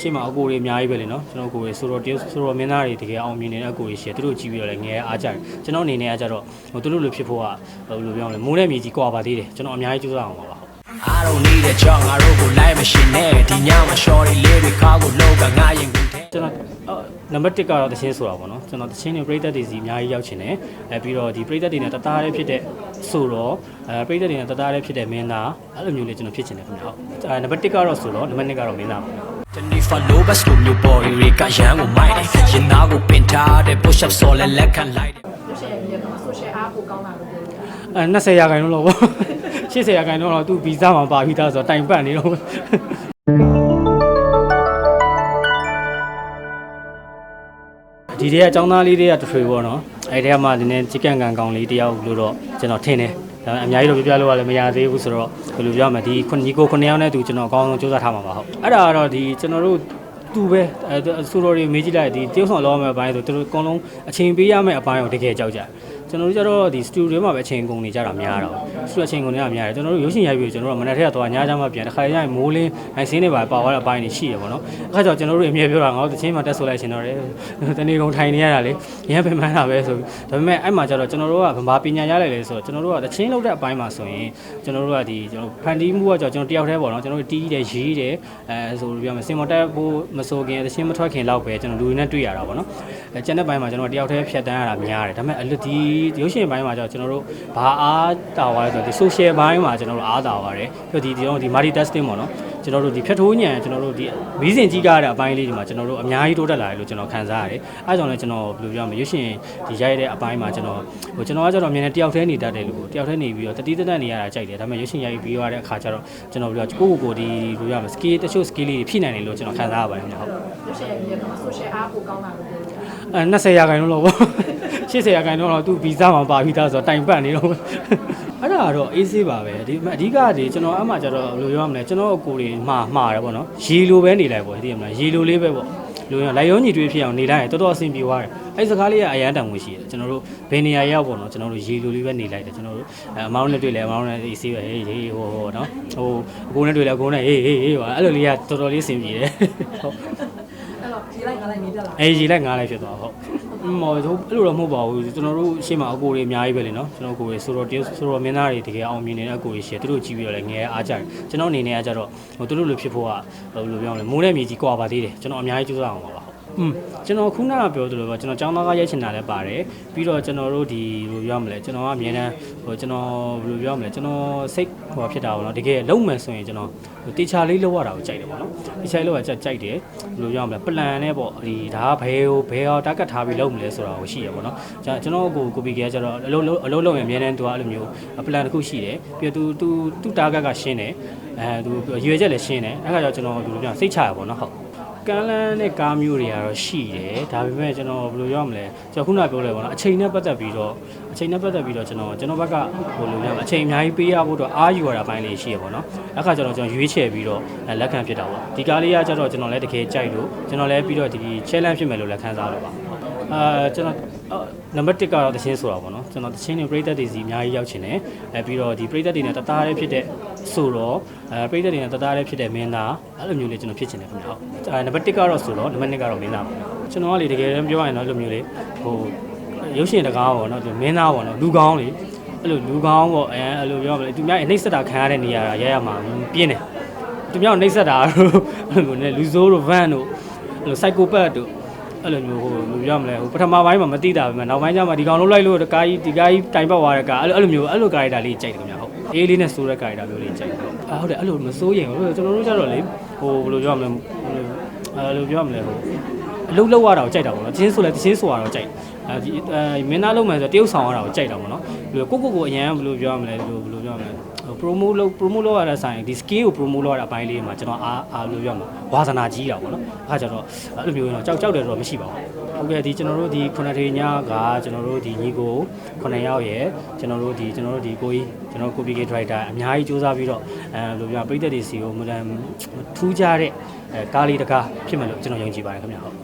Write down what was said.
ရှေ့မှာအကိုတွေအများကြီးပဲလေနော်ကျွန်တော်အကိုတွေဆိုတော့တရုတ်ဆိုတော့မင်းသားတွေတကယ်အောင်မြင်နေတဲ့အကိုတွေရှိတယ်သူတို့ကြည့်ပြီးတော့လည်းငယ်အားကြတယ်ကျွန်တော်အနေနဲ့ကကြတော့ဟိုသူတို့လိုဖြစ်ဖို့ကဘယ်လိုပြောမလဲမိုးနဲ့မြေကြီးကွာပါသေးတယ်ကျွန်တော်အများကြီးကြိုးစားအောင်ပါပါဟုတ် I don't need a job ငါတို့ကို live machine နဲ့ဒီညမှာ shorty လေးတွေခါကိုလောကငါရင်ကုန်တယ်ကျွန်တော်အော်နံပါတ်1ကတော့တချင်းဆိုတာပေါ့နော်ကျွန်တော်တချင်းတွေပြိသက်တွေစီအများကြီးရောက်ချင်တယ်အဲပြီးတော့ဒီပြိသက်တွေနဲ့တသားလေးဖြစ်တဲ့ဆိုတော့အဲပြိသက်တွေနဲ့တသားလေးဖြစ်တဲ့မင်းသားအဲ့လိုမျိုးလေးကျွန်တော်ဖြစ်ချင်တယ်ခင်ဗျဟုတ်အဲနံပါတ်1ကတော့ဆိုတော့နံပါတ်2ကတော့မင်းသားပေါ့ တနေ့ follow bus လိုမျိုး boy တွေကရန်ကိုမိုက်တယ်ရင်သားကိုပင်ထားတဲ့ push up ဆော်လဲလက်ခံလိုက်တယ်ရုပ်ရှင်ရဲ့မြေကတော့ social အားကိုကောင်းတာလို့ပြောလို့ရတယ်အဲ20ရာခိုင်နှုန်းလောက်ပေါ့80ရာခိုင်နှုန်းလောက်သူဗီဇမှာပါပြီးသားဆိုတော့တိုင်ပတ်နေတော့ဒီတည်းကចောင်းသားလေးတွေကတထွေပေါ့နော်အဲ့ဒီကမှနည်းနည်းချစ်ကန်ကန်ကောင်လေးတယောက်လို့တော့ကျွန်တော်ထင်တယ် ဒါပေမဲ့အများကြီးတော့ပြပြလို့ရလည်းမရသေးဘူးဆိုတော့ဘယ်လိုပြောမလဲဒီခုညီကိုခုနှစ်ယောက်နဲ့တူကျွန်တော်အကောင်းဆုံးစူးစမ်းထားမှာပါဟုတ်အဲ့ဒါကတော့ဒီကျွန်တော်တို့သူပဲအဲဆိုတော့တွေမေးကြည့်လိုက်ဒီတရုတ်ဆောင်လောရမယ့်အပိုင်းဆိုသူတို့အကုန်လုံးအချိန်ပေးရမယ့်အပိုင်းကိုတကယ်ကြောက်ကြတယ် ကျွန်တော်တို့ကျတော့ဒီစတူဒီယိုမှာပဲအချိန်ကုန်နေကြတာများတော့စတူဒီယိုအချိန်ကုန်နေတာများတယ်ကျွန်တော်တို့ရုပ်ရှင်ရိုက်ပြီးကျွန်တော်တို့ကမနက်ထက်တော့ညချမ်းမှပြန်တစ်ခါကျရင်မိုးလင်းနိုင်စင်းတွေပါပါသွားတဲ့အပိုင်းတွေရှိရပါတော့အခါကျတော့ကျွန်တော်တို့အမြဲပြောတာငါတို့တချင်းမှတက်ဆိုလိုက်ရှင်တော့တယ်တနေ့ကုန်ထိုင်နေရတာလေရမ်းပင်ပန်းတာပဲဆိုဒါပေမဲ့အဲ့မှာကျတော့ကျွန်တော်တို့ကဗမာပညာရလိုက်လေဆိုတော့ကျွန်တော်တို့ကတချင်းလောက်တဲ့အပိုင်းမှာဆိုရင်ကျွန်တော်တို့ကဒီကျွန်တော်ဖန်တီးမှုကကြောင့်ကျွန်တော်တယောက်တည်းပေါ့နော်ကျွန်တော်တို့တီးတယ်ရေးတယ်အဲဆိုလိုပြောမယ်စင်မတက်ဖို့မဆိုခင်တချင်းမထွက်ခင်လောက်ပဲကျွန်တော်လူတွေနဲ့တွေ့ရတာပေါ့နော်အဲကျန်တဲ့ဘိုင်းမှာကျွန်တော်တယောက်တည်းဖြတ်တန်းရတာများတယ်ဒါပေမဲ့အလွတ်ဒီရုပ်ရှင်ဘိုင်းမှာကျတော့ကျွန်တော်တို့ဘာအားတာသွားလဲဆိုတော့ဒီ social ဘိုင်းမှာကျွန်တော်တို့အားတာသွားတယ်ပြီးတော့ဒီဒီတော့ဒီ multi testing ပေါ့နော်ကျွန်တော်တို့ဒီဖြတ်ထိုးညံကျွန်တော်တို့ဒီမီးစင်ကြီးကားတဲ့အပိုင်းလေးဒီမှာကျွန်တော်တို့အများကြီးတိုးတက်လာတယ်လို့ကျွန်တော်ခံစားရတယ်အဲဒါကြောင့်လည်းကျွန်တော်ဘယ်လိုပြောမလဲရုပ်ရှင်ဒီရိုက်တဲ့အပိုင်းမှာကျွန်တော်ဟိုကျွန်တော်ကကျတော့အမြင်နဲ့တယောက်တည်းနေတတ်တယ်လို့တယောက်တည်းနေပြီးတော့တတိတတ်နေရတာကြိုက်တယ်ဒါပေမဲ့ရုပ်ရှင်ရိုက်ပြီးရတဲ့အခါကျတော့ကျွန်တော်ပြောကိုယ့်ကိုယ်ကိုဒီဘယ်လိုပြောမလဲ skill တချို့ skill လေးတွေဖြည့်နိုင်တယ်လို့ကျွန်တော်ခံစားရပါတယ်ခင်ဗျဟုတ်ရုပ်ရှင်ရဲ့မြေကတော့ social အားကိုကောင်းတာလို့ပြောလို့ရတယ်အဲ20ရာခိုင်နှုန်းလောက်ပေါ့ 80ရာခိုင်နှုန်းလောက်သူဗီဇမှာပါပြီးသားဆိုတော့တိုင်ပတ်နေတော့အဲ့ဒါကတော့အေးဆေးပါပဲဒီအဓိကဒီကျွန်တော်အမှကျတော့ဘယ်လိုပြောရမလဲကျွန်တော်အကိုတွေမှားမှားတယ်ပေါ့နော်ရေလိုပဲနေလိုက်ပေါ့သိရမလားရေလိုလေးပဲပေါ့လူရလိုက်ရုံးညီတွေးဖြစ်အောင်နေလိုက်ရင်တော်တော်အဆင်ပြေသွားတယ်အဲ့စကားလေးကအရန်တန်ဝင်ရှိတယ်ကျွန်တော်တို့ဘယ်နေရာရောက်ပေါ့နော်ကျွန်တော်တို့ရေလိုလေးပဲနေလိုက်တယ်ကျွန်တော်တို့အမောင်းနဲ့တွေ့လဲအမောင်းနဲ့အေးဆေးပဲဟေးဟေးဟိုဟိုနော်ဟိုအကိုနဲ့တွေ့လဲအကိုနဲ့ဟေးဟေးဟေးပါအဲ့လိုလေးကတော်တော်လေးအဆင်ပြေတယ်ဟုတ်အဲ့တော့ဒီလိုက်ငါလိုက်နေတက်လာအဲရေလိုက်ငားလိုက်ဖြစ်သွားဟုတ် မဟုတ်ဘူးအဲ့လိုတော့မဟုတ်ပါဘူးကျွန်တော်တို့ရှေ့မှာအကိုတွေအများကြီးပဲလေနော်ကျွန်တော်အကိုတွေဆိုတော့တရုတ်ဆိုတော့မင်းသားတွေတကယ်အောင်မြင်နေတဲ့အကိုတွေရှိတယ်သူတို့ကြည့်ပြီးတော့လည်းငယ်အားကြတယ်ကျွန်တော်အနေနဲ့ကကြတော့ဟိုသူတို့လိုဖြစ်ဖို့ကဘယ်လိုပြောမလဲမိုးနဲ့မြေကြီးကွာပါသေးတယ်ကျွန်တော်အများကြီးကြိုးစားအောင်ပါပါဟုတ် อืมကျွန်တော်ခုနကပြောသလိုပဲကျွန်တော်ចောင်းသားကရိုက်ချင်တာလည်းပါတယ်ပြီးတော့ကျွန်တော်တို့ဒီဘယ်လိုပြောမလဲကျွန်တော်ကအမြဲတမ်းဟိုကျွန်တော်ဘယ်လိုပြောမလဲကျွန်တော်စိတ်ဟိုဖြစ်တာပေါ့နော်တကယ်လုံးမယ်ဆိုရင်ကျွန်တော်တေချာလေးလောက်ရတာကိုကြိုက်တယ်ပေါ့နော်တေချာလေးလောက်ရကြကြိုက်တယ်ဘယ်လိုပြောမလဲပလန်နဲ့ပေါ့ဒီဒါကဘယ်ဟိုဘယ်ဟာတာကတ်ထားပြီးလုပ်မလဲဆိုတာကိုရှိရပေါ့နော်ကျွန်ကျွန်တော်ကိုကိုပီကကျတော့အလုံးအလုံးလုံးရင်အမြဲတမ်းသူကအဲ့လိုမျိုးပလန်တစ်ခုရှိတယ်ပြီးတော့သူသူသူတာကတ်ကရှင်းတယ်အဲသူရွေချက်လည်းရှင်းတယ်အဲ့ခါကျတော့ကျွန်တော်ဘယ်လိုပြောစိတ်ချရပါတော့ဟုတ် ကမ်းလန်းတဲ့ကားမျိုးတွေကတော့ရှိတယ်ဒါပေမဲ့ကျွန်တော်ဘယ်လိုပြောမလဲကျွန်တော်ခုနပြောလဲပေါ့နော်အချိန်နဲ့ပတ်သက်ပြီးတော့အချိန်နဲ့ပတ်သက်ပြီးတော့ကျွန်တော်ကျွန်တော်ဘက်ကဘယ်လိုလဲအချိန်အများကြီးပေးရဖို့တော့အားယူရတာပိုင်းလေးရှိရပေါ့နော်အခါကျတော့ကျွန်တော်ရွေးချယ်ပြီးတော့လက်ခံဖြစ်တာပေါ့ဒီကားလေးကကျတော့ကျွန်တော်လည်းတကယ်ကြိုက်လို့ကျွန်တော်လည်းပြီးတော့ဒီ challenge ဖြစ်မယ်လို့လည်းခံစားလို့ပါအာကျွန်တော် နံပါတ်1ကတော့တချင်းဆိုတာပေါ့နော်ကျွန်တော်တချင်းတွေပြိသက်တွေစီအများကြီးရောက်ချင်တယ်အဲပြီးတော့ဒီပြိသက်တွေနဲ့တသားလေးဖြစ်တဲ့ဆိုတော့အဲပြိသက်တွေနဲ့တသားလေးဖြစ်တဲ့မင်းသားအဲ့လိုမျိုးလေးကျွန်တော်ဖြစ်ချင်တယ်ခင်ဗျဟုတ်အဲနံပါတ်1ကတော့ဆိုတော့နံပါတ်2ကတော့မင်းသားပေါ့ကျွန်တော်ကလေတကယ်တမ်းပြောရရင်တော့အဲ့လိုမျိုးလေးဟိုရုပ်ရှင်တကားပေါ့နော်မင်းသားပေါ့နော်လူကောင်းလေအဲ့လိုလူကောင်းပေါ့အဲအဲ့လိုပြောရမလဲသူများနှိမ့်ဆက်တာခံရတဲ့နေရာရရမှာပြင်းတယ်သူများနှိမ့်ဆက်တာတို့အဲ့လိုမျိုးနဲ့လူဆိုးတို့ဗန်တို့အဲ့လို psychopath တို့ အဲ့လိုမျိုးဟိုလူပြောမလဲဟိုပထမပိုင်းမှာမသိတာပဲနောက်ပိုင်းကျမှဒီကောင်လုံးလိုက်လို့ကားကြီးဒီကားကြီးတိုင်ပတ်သွားတဲ့ကားအဲ့လိုအဲ့လိုမျိုးအဲ့လိုကာရိုက်တာလေးကြိုက်တယ်ခင်ဗျဟုတ်အေးလေးနဲ့ဆိုးတဲ့ကာရိုက်တာမျိုးလေးကြိုက်တယ်ဟုတ်အာဟုတ်တယ်အဲ့လိုမစိုးရင်ကျွန်တော်တို့ကျတော့လေဟိုဘယ်လိုပြောမလဲအဲ့လိုပြောမလဲဟိုအလုတ်လောက်ရတာကိုကြိုက်တာပေါ့နော်တင်းဆိုလဲတင်းဆိုရတာကိုကြိုက်အဲဒီအဲမင်းသားလုံးမယ်ဆိုတရုတ်ဆောင်ရတာကိုကြိုက်တာပေါ့နော် ပြီးတော့ကိုကိုကိုအရန်ဘယ်လိုပြောမလဲဘယ်လိုဘယ်လိုပြောမလဲ promo လုပ် promo လုပ်ရတဲ့ဆိုင်ဒီ skill ကို promo လုပ်ရတဲ့အပိုင်းလေးမှာကျွန်တော်အားအားလို့ပြောမှာဝါသနာကြီးတာပေါ့နော်အခါကျတော့အဲ့လိုမျိုးတော့ကြောက်ကြောက်တယ်တော့မရှိပါဘူးဟုတ်ကဲ့ဒီကျွန်တော်တို့ဒီခုနထေညကကျွန်တော်တို့ဒီညီကိုခုနှစ်ယောက်ရယ်ကျွန်တော်တို့ဒီကျွန်တော်တို့ဒီကိုကြီးကျွန်တော်ကိုပီကေဒရိုက်တာအများကြီးစူးစမ်းပြီးတော့အဲလိုပြောပြိသက်တွေစီကိုမတန်ထူးကြတဲ့အဲကားလေးတကားဖြစ်မယ်လို့ကျွန်တော်ယုံကြည်ပါတယ်ခင်ဗျာဟုတ်